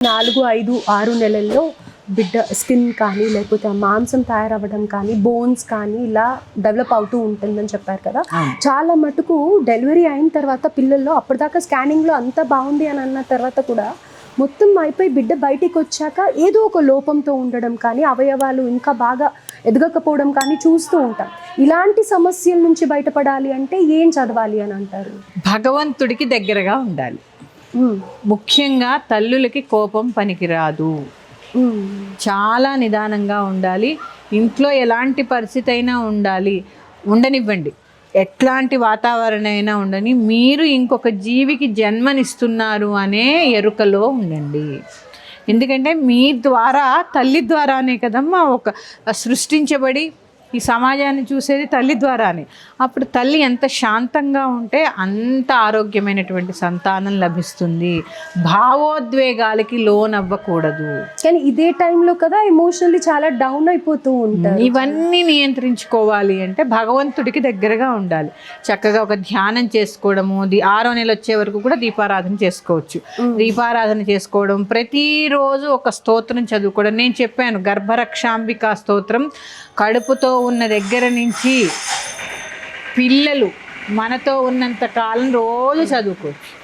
నాలుగు ఐదు ఆరు నెలల్లో బిడ్డ స్కిన్ కానీ లేకపోతే మాంసం తయారవ్వడం కానీ బోన్స్ కానీ ఇలా డెవలప్ అవుతూ ఉంటుందని చెప్పారు కదా. చాలా మటుకు డెలివరీ అయిన తర్వాత పిల్లల్లో అప్పటిదాకా స్కానింగ్లో అంతా బాగుంది అని అన్న తర్వాత కూడా మొత్తం అయిపోయి బిడ్డ బయటికి వచ్చాక ఏదో ఒక లోపంతో ఉండడం కానీ అవయవాలు ఇంకా బాగా ఎదగకపోవడం కానీ చూస్తూ ఉంటాం. ఇలాంటి సమస్యల నుంచి బయటపడాలి అంటే ఏం చదవాలి అని అంటారు? భగవంతుడికి దగ్గరగా ఉండాలి. ముఖ్యంగా తల్లులకి కోపం పనికిరాదు. చాలా నిదానంగా ఉండాలి. ఇంట్లో ఎలాంటి పరిస్థితి అయినా ఉండాలి. ఉండనివ్వండి. ఎట్లాంటి వాతావరణం అయినా ఉండని మీరు ఇంకొక జీవికి జన్మనిస్తున్నారు అనే ఎరుకలో ఉండండి. ఎందుకంటే మీ ద్వారా తల్లి ద్వారానే కదమ్మా ఒక సృష్టించబడి ఈ సమాజాన్ని చూసేది తల్లి ద్వారానే. అప్పుడు తల్లి ఎంత శాంతంగా ఉంటే అంత ఆరోగ్యమైనటువంటి సంతానం లభిస్తుంది. భావోద్వేగాలకి లోన్ అవ్వకూడదు కానీ ఇదే టైంలో కదా ఎమోషనల్లీ చాలా డౌన్ అయిపోతూ ఉంటారు. ఇవన్నీ నియంత్రించుకోవాలి అంటే భగవంతుడికి దగ్గరగా ఉండాలి. చక్కగా ఒక ధ్యానం చేసుకోవడము ఆరో నెల వచ్చే వరకు కూడా దీపారాధన చేసుకోవచ్చు. దీపారాధన చేసుకోవడం ప్రతిరోజు ఒక స్తోత్రం చదువుకోవడం. నేను చెప్పాను గర్భరక్షాంబిక స్తోత్రం కడుపుతో ఉన్న దగ్గర నుంచి పిల్లలు మనతో ఉన్నంత కాలం రోజు చదువుకోవచ్చు.